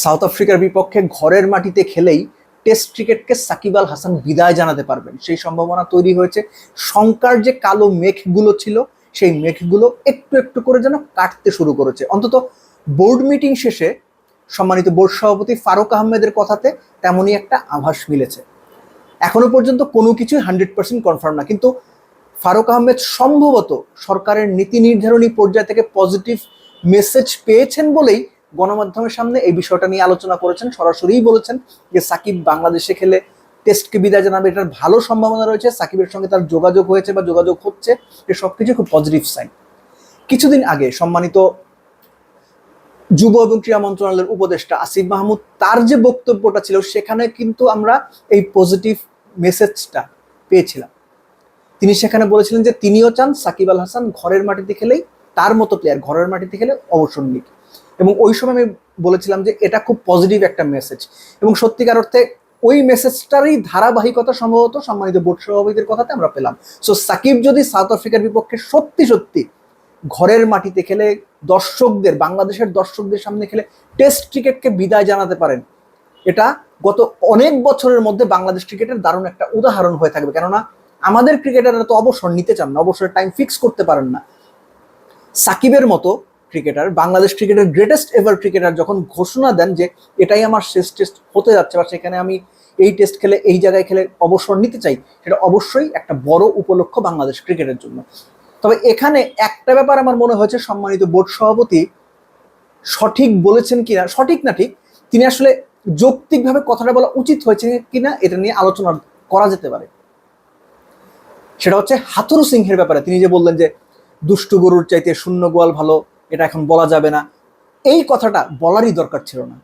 South আফ্রিকার বিপক্ষে ঘরের মাটিতে খেলেই টেস্ট ক্রিকেটকে সাকিব আল হাসান বিদায় জানাতে পারবেন। সেই সম্ভাবনা তৈরি হয়েছে। শঙ্কার যে কালো মেঘগুলো ছিল, সেই মেঘগুলো একটু একটু করে যেন কাটতে শুরু করেছে। অন্তত বোর্ড মিটিং শেষে সম্মানিত বোর্ড সভাপতি ফারুক আহমেদের কথাতে তেমনই একটা আভাস মিলেছে। এখনও পর্যন্ত কোনো কিছুই হান্ড্রেড পার্সেন্ট কনফার্ম না। কিন্তু ফারুক আহমেদ সম্ভবত সরকারের নীতি নির্ধারণী পর্যায় থেকে পজিটিভ মেসেজ পেয়েছেন বলেই গণমাধ্যমের সামনে এই বিষয়টা নিয়ে আলোচনা করেছেন। সরাসরিই বলেছেন যে সাকিব বাংলাদেশে খেলে টেস্টকে বিদায় জানাবে। এটার ভালো সম্ভাবনা রয়েছে। সাকিবের সঙ্গে তার যোগাযোগ হয়েছে বা যোগাযোগ হচ্ছে। এ সব কিছু খুব পজিটিভ সাইন কিছুদিন আগে সম্মানিত যুব এবং ক্রীড়া মন্ত্রণালয়ের উপদেষ্টা আসিফ মাহমুদ, তার যে বক্তব্যটা ছিল, সেখানে কিন্তু আমরা এই পজিটিভ মেসেজটা পেয়েছিলাম। তিনি সেখানে বলেছিলেন যে তিনিও চান সাকিব আল হাসান ঘরের মাটিতে খেলেই তার মতো প্লেয়ার ঘরের মাটিতে খেলে অবসর নিক। এবং ওই সময় আমি বলেছিলাম যে এটা খুব পজিটিভ একটা মেসেজ এবং সত্যিকার অর্থে ওই মেসেজটারই ধারাবাহিকতা সম্ভবত সম্মানিত বোর্ড সভাপতিদের কথাতে আমরা পেলাম। সো সাকিব যদি সাউথ আফ্রিকার বিপক্ষে সত্যি সত্যি ঘরের মাটিতে খেলে, দর্শকদের, বাংলাদেশের দর্শকদের সামনে খেলে টেস্ট ক্রিকেটকে বিদায় জানাতে পারেন, এটা গত অনেক বছরের মধ্যে বাংলাদেশ ক্রিকেটের দারুণ একটা উদাহরণ হয়ে থাকবে। কেননা, আমাদের ক্রিকেটাররা তো অবসর নিতে চান না, অবসরের টাইম ফিক্স করতে পারেন না। সাকিবের মতো ক্রিকেটার বাংলাদেশ ক্রিকেটের গ্রেটেস্ট এভার ক্রিকেটার যখন ঘোষণা দেন যে এটাই আমার শেষ টেস্ট হতে যাচ্ছে বা সেখানে আমি এই টেস্ট খেলে, এই জায়গায় খেলে অবসর নিতে চাই, সেটা অবশ্যই একটা বড় উপলক্ষ বাংলাদেশ ক্রিকেটের জন্য। তবে এখানে একটা ব্যাপার আমার মনে হয়েছে, সম্মানিত বোর্ড সভাপতি সঠিক বলেছেন কিনা, সঠিক না ঠিক, তিনি আসলে যৌক্তিকভাবে কথাটা বলা উচিত হয়েছে কিনা এটা নিয়ে আলোচনা করা যেতে পারে। সেটা হচ্ছে হাতুরু সিংহের ব্যাপারে তিনি যে বললেন যে, দুষ্টু গরুর চাইতে শূন্য গোয়াল ভালো এটা এখন বলা যাবে না। এই কথাটা বলারই দরকার ছিল না।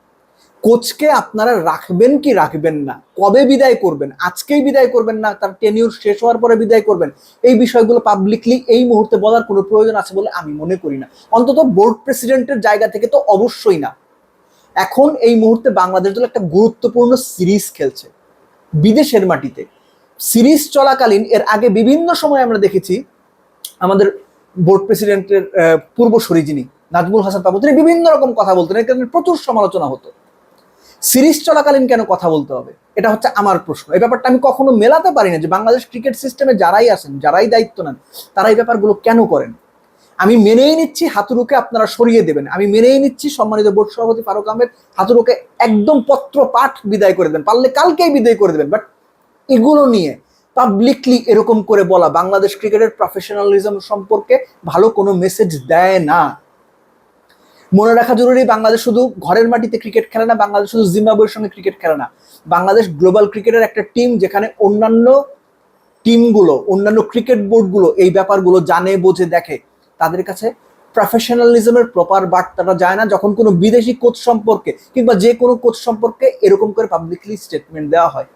কোচকে আপনারা রাখবেন কি রাখবেন না? কবে বিদায় করবেন? আজকেই বিদায় করবেন না? তার টেনিউর শেষ হওয়ার পরে বিদায় করবেন? এই বিষয়গুলো পাবলিকলি এই মুহূর্তে বলার কোনো প্রয়োজন আছে বলে আমি মনে করি না। অন্তত বোর্ড প্রেসিডেন্টের জায়গা থেকে তো অবশ্যই না। এখন এই মুহূর্তে বাংলাদেশ দল একটা গুরুত্বপূর্ণ সিরিজ খেলছে বিদেশের মাটিতে। সিরিজ চলাকালীন এর আগে বিভিন্ন সময় আমরা দেখেছি আমাদের বোর্ড প্রেসিডেন্টের পূর্বসরী যিনি, নাজমুল হাসান বাবু তিনি বিভিন্ন রকম কথা বলতেন। এর কারণে প্রচুর সমালোচনা হতো। সিরিজ চলাকালীন কেন কথা বলতে হবে? এটা হচ্ছে আমার প্রশ্ন। এই ব্যাপারটা আমি কখনো মেলাতে পারি না যে বাংলাদেশ ক্রিকেট সিস্টেমে যারাই আসেন যারাই দায়িত্ব নেন, তারা এই ব্যাপারগুলো কেন করেন? আমি মেনেই নিচ্ছি হাতুরুকে আপনারা সরিয়ে দেবেন। আমি মেনেই নিচ্ছি সম্মানিত বোর্ড সভাপতি ফারুক আহমেদ হাতুরুকে একদম পত্র পাঠ বিদায় করে দেবেন। পারলে কালকেই বিদায় করে দেবেন। বাট এগুলো নিয়ে পাবলিকলি এরকম করে বলা। বাংলাদেশ ক্রিকেটের প্রফেশনালিজম সম্পর্কে ভালো কোনো মেসেজ দেয় না। মনে রাখা জরুরি, বাংলাদেশ শুধু ঘরের মাটিতে ক্রিকেট খেলে না, বাংলাদেশ শুধু জিম্বাবুয়ের সঙ্গে ক্রিকেট খেলে না। বাংলাদেশ গ্লোবাল ক্রিকেটের একটা টিম যেখানে অন্যান্য টিমগুলো অন্যান্য ক্রিকেট বোর্ডগুলো এই ব্যাপারগুলো জানে, বোঝে, দেখে। তাদের কাছে প্রফেশনালিজমের প্রপার বার্তাটা যায় না যখন কোনো বিদেশি কোচ সম্পর্কে কিংবা যে কোনো কোচ সম্পর্কে এরকম করে পাবলিকলি স্টেটমেন্ট দেওয়া হয়।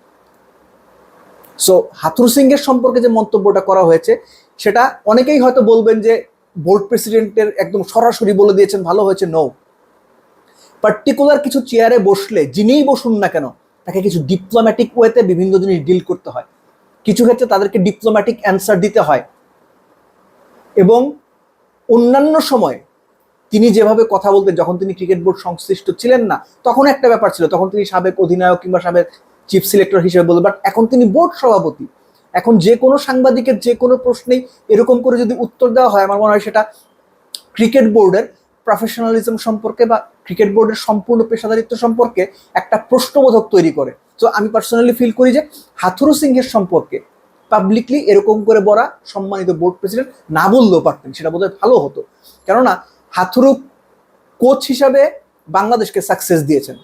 সো হাথুর সিং এর সম্পর্কে যে মন্তব্যটা করা হয়েছে, সেটা অনেকেই হয়তো বলবেন যে বোর্ড প্রেসিডেন্টের একদম সরাসরি বলে দিয়েছেন, ভালো হয়েছে নো পার্টিকুলার কিছু চেয়ারে বসলে, যিনিই বসুন না কেন, তাকে কিছু ডিপ্লোম্যাটিক ওয়েতে বিভিন্ন জিনিস ডিল করতে হয়। কিছু ক্ষেত্রে তাদেরকে ডিপ্লোম্যাটিক অ্যান্সার দিতে হয়। এবং অন্যান্য সময় তিনি যেভাবে কথা বলতেন, যখন তিনি ক্রিকেট বোর্ড সংশ্লিষ্ট ছিলেন না, তখন একটা ব্যাপার ছিল, তখন তিনি সাবেক অধিনায়ক কিংবা সাবেক চিফ সিলেক্টর হিসেবে বলতেন বাট এখন তিনি বোর্ড সভাপতি। এখন যে কোনো সাংবাদিকের যে কোনো প্রশ্নেই এরকম করে যদি উত্তর দেওয়া হয়, আমার মনে হয় সেটা ক্রিকেট বোর্ডের প্রফেশনালিজম সম্পর্কে বা ক্রিকেট বোর্ডের সম্পূর্ণ পেশাদারিত্ব সম্পর্কে একটা প্রশ্নবোধক তৈরি করে। তো আমি পার্সোনালি ফিল করি যে হাথুরু সিংহের সম্পর্কে পাবলিকলি এরকম করে বলা সম্মানিত বোর্ড প্রেসিডেন্ট না বললেও পারতেন, সেটা বোধহয় ভালো হতো। কেননা হাথুরু কোচ হিসাবে বাংলাদেশকে সাকসেস দিয়েছেন।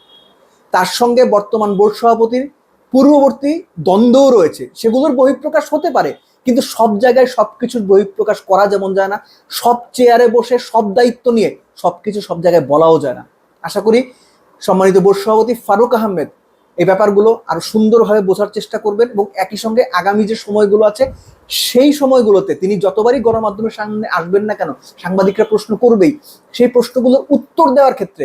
তার সঙ্গে বর্তমান বোর্ড সভাপতির পূর্ববর্তী দ্বন্দ্বও রয়েছে। সেগুলোর বহিঃপ্রকাশ হতে পারে, কিন্তু সব জায়গায় সব কিছুর বহিঃপ্রকাশ করা যেমন যায় না, সব চেয়ারে বসে, সব দায়িত্ব নিয়ে সব কিছু সব জায়গায় বলাও যায় না। আশা করি সম্মানিত বোর্ড সভাপতি ফারুক আহমেদ এই ব্যাপারগুলো আরও সুন্দরভাবে বোঝার চেষ্টা করবেন এবং একই সঙ্গে আগামী যে সময়গুলো আছে, সেই সময়গুলোতে তিনি যতবারই গণমাধ্যমের সামনে আসবেন না কেন, সাংবাদিকরা প্রশ্ন করবেই, সেই প্রশ্নগুলোর উত্তর দেওয়ার ক্ষেত্রে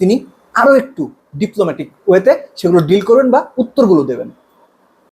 তিনি আরও একটু ডিপ্লোম্যাটিক ওয়েতে সেগুলো ডিল করবেন বা উত্তরগুলো দেবেন।